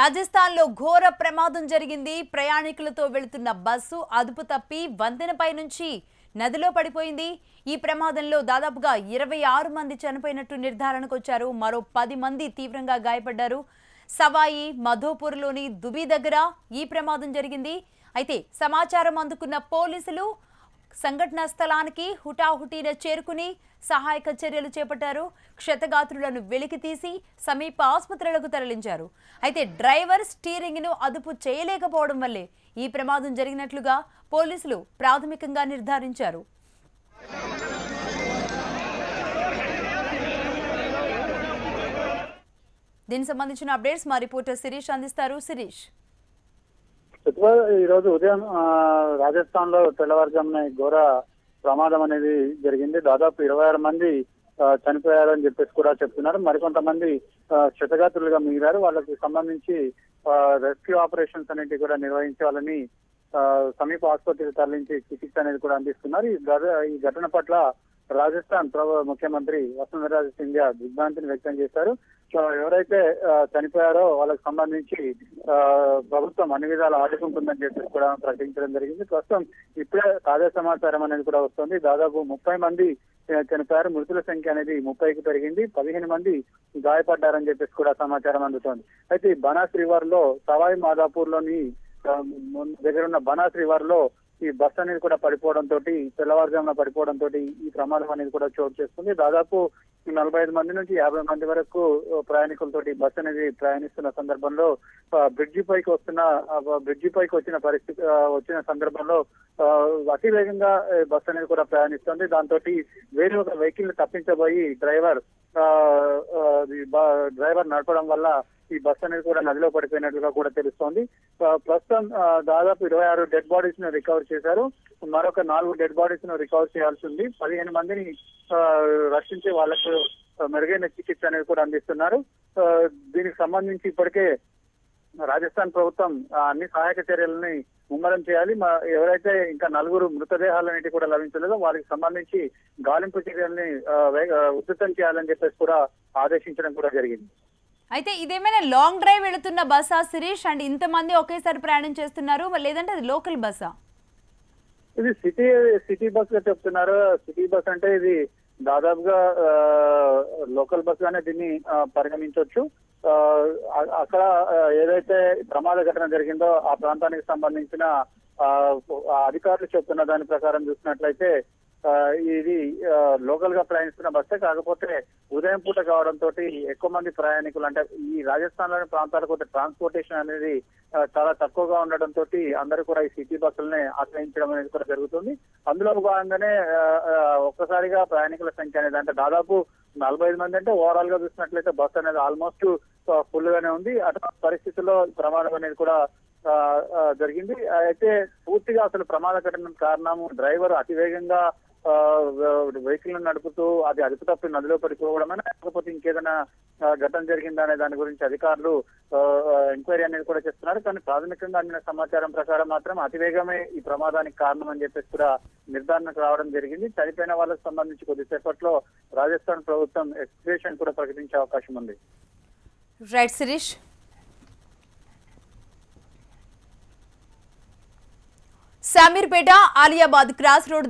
రాజస్థాన్లో ఘోర ప్రమాదం జరిగింది. ప్రయాణికులతో వెళుతున్న బస్సు అదుపు తప్పి వంతెనపై నుంచి నదిలో పడిపోయింది. ఈ ప్రమాదంలో దాదాపుగా ఇరవై ఆరు మంది చనిపోయినట్టు నిర్ధారణకు వచ్చారు. మరో పది మంది తీవ్రంగా గాయపడ్డారు. సవాయి మధోపూర్లోని దుబి దగ్గర ఈ ప్రమాదం జరిగింది. అయితే సమాచారం అందుకున్న పోలీసులు సంఘటనా స్థలానికి హుటాహుటీన చేరుకుని సహాయక చర్యలు చేపట్టారు. క్షతగాత్రులను వెలికి తీసి సమీప ఆసుపత్రులకు తరలించారు. అయితే డ్రైవర్ స్టీరింగ్ను అదుపు చేయలేకపోవడం వల్లే ఈ ప్రమాదం జరిగినట్లుగా పోలీసులు ప్రాథమికంగా నిర్ధారించారు. దీనికి సంబంధించిన అప్డేట్స్ మా రిపోర్టర్ శిరీష్ అందిస్తారు. శిరీష్. ప్రతిభ ఈ రోజు ఉదయం ఆ, రాజస్థాన్లో తెల్లవారుజామున ఘోర ప్రమాదం అనేది జరిగింది. దాదాపు ఇరవై ఆరు మంది ఆ, చనిపోయారని చెప్పేసి కూడా చెప్తున్నారు. మరికొంతమంది ఆ, క్షతగాత్రులుగా మిగిలారు. వాళ్ళకి సంబంధించి రెస్క్యూ ఆపరేషన్స్ అనేవి కూడా నిర్వహించాలని ఆ, సమీప ఆసుపత్రికి తరలించి చికిత్స అనేది కూడా అందిస్తున్నారు. ఈ ఈ ఘటన పట్ల రాజస్థాన్ ప్రభు ముఖ్యమంత్రి వసుంధరాజ్ సింధ్యా దిగ్భ్రాంతిని వ్యక్తం చేశారు. ఎవరైతే చనిపోయారో వాళ్ళకి సంబంధించి ఆ, ప్రభుత్వం అన్ని విధాలు ఆదుకుంటుందని చెప్పేసి కూడా ప్రకటించడం జరిగింది. ప్రస్తుతం ఇప్పుడే తాజా సమాచారం అనేది కూడా వస్తుంది. దాదాపు ముప్పై మంది చనిపోయారు. మృతుల సంఖ్య అనేది ముప్పైకి పెరిగింది. పదిహేను మంది గాయపడ్డారని చెప్పేసి కూడా సమాచారం అందుతోంది. అయితే బనాస్ రివర్లో సవాయి మాదాపూర్లోని దగ్గర ఉన్న బనాస్ రివర్లో ఈ బస్ అనేది కూడా పడిపోవడం తోటి తెల్లవారుజామున పడిపోవడం తోటి ఈ ప్రమాదం అనేది కూడా చోటు చేసుకుంది. దాదాపు నలభై ఐదు మంది నుంచి యాభై మంది వరకు ప్రయాణికులతోటి బస్ అనేది ప్రయాణిస్తున్న సందర్భంలో ఆ, బ్రిడ్జి పైకి వస్తున్న బ్రిడ్జి పైకి వచ్చిన పరిస్థితి వచ్చిన సందర్భంలో ఆ, అతి వేగంగా బస్ అనేది కూడా ప్రయాణిస్తుంది. దాంతో వేరే ఒక వెహికల్ తప్పించబోయి డ్రైవర్ ఆ, డ్రైవర్ నడపడం వల్ల ఈ బస్ అనేది కూడా నదిలో పడిపోయినట్లుగా కూడా తెలుస్తోంది. ప్రస్తుతం దాదాపు ఇరవై ఆరు డెడ్ బాడీస్ను రికవర్ చేశారు. మరొక నాలుగు డెడ్ బాడీస్ను రికవర్ చేయాల్సి ఉంది. పదిహేను మందిని ఆ, రక్షించి వాళ్ళకు మెరుగైన చికిత్స అనేది కూడా అందిస్తున్నారు. దీనికి సంబంధించి ఇప్పటికే రాజస్థాన్ ప్రభుత్వం అన్ని సహాయక చర్యలని ముమ్మరం చేయాలి. మా- ఎవరైతే ఇంకా నలుగురు మృతదేహాలన్నిటి కూడా లభించలేదో వారికి సంబంధించి గాలింపు చర్యల్ని ఉధృతం చేయాలని చెప్పేసి కూడా ఆదేశించడం కూడా జరిగింది. అయితే ఇదేమైనా లాంగ్ డ్రైవ్ వెళుతున్న బస్సా శిరీష్? అండ్ ఇంతమంది ఒకేసారి ప్రయాణం చేస్తున్నారు. లేదంటే అది లోకల్ బస్సా? ఇది సిటీ సిటీ బస్గా చెప్తున్నారు. సిటీ బస్ అంటే ఇది దాదాపుగా ఆ, లోకల్ బస్ గానే దీన్ని ఆ, పరిగణించవచ్చు ఆ, అక్కడ ఏదైతే ప్రమాద ఘటన జరిగిందో ఆ ప్రాంతానికి సంబంధించిన ఆ, అధికారులు చెప్తున్న దాని ప్రకారం చూసినట్లయితే ఇది లోకల్గా ప్రయాణిస్తున్న బస్సే కాకపోతే ఉదయం పూట కావడంతో ఎక్కువ మంది ప్రయాణికులు అంటే ఈ రాజస్థాన్లోని ప్రాంతాలకు ట్రాన్స్పోర్టేషన్ అనేది చాలా తక్కువగా ఉండడంతో అందరూ కూడా ఈ సిటీ బస్సులనే ఆశ్రయించడం అనేది కూడా జరుగుతుంది. అందులో భాగంగానే ఒక్కసారిగా ప్రయాణికుల సంఖ్య అనేది అంటే దాదాపు నలభై ఐదు మంది అంటే ఓవరాల్గా చూసినట్లయితే బస్సు అనేది ఆల్మోస్ట్ ఫుల్ గానే ఉంది. అటువంటి పరిస్థితుల్లో ప్రమాదం అనేది కూడా జరిగింది. అయితే పూర్తిగా అసలు ప్రమాద ఘటన కారణం డ్రైవర్ అతివేగంగా వెహికల్ నడుపుతూ అది అదుపు తప్పి నదిలో పడిపోవడమైనా? లేకపోతే ఇంకేదైనా ఘటన జరిగిందా అనే దాని గురించి అధికారులు ఎంక్వైరీ అనేది కూడా చేస్తున్నారు. కానీ ప్రాథమికంగా అందిన సమాచారం ప్రకారం మాత్రం అతివేగమే ఈ ప్రమాదానికి కారణం అని చెప్పేసి కూడా నిర్ధారణకు రావడం జరిగింది. చనిపోయిన వాళ్ళకి సంబంధించి కొద్దిసేపట్లో రాజస్థాన్ ప్రభుత్వం ఎక్స్ప్రెషన్ కూడా ప్రకటించే అవకాశం ఉంది. Right Shirish Shamirpet Aliabad cross road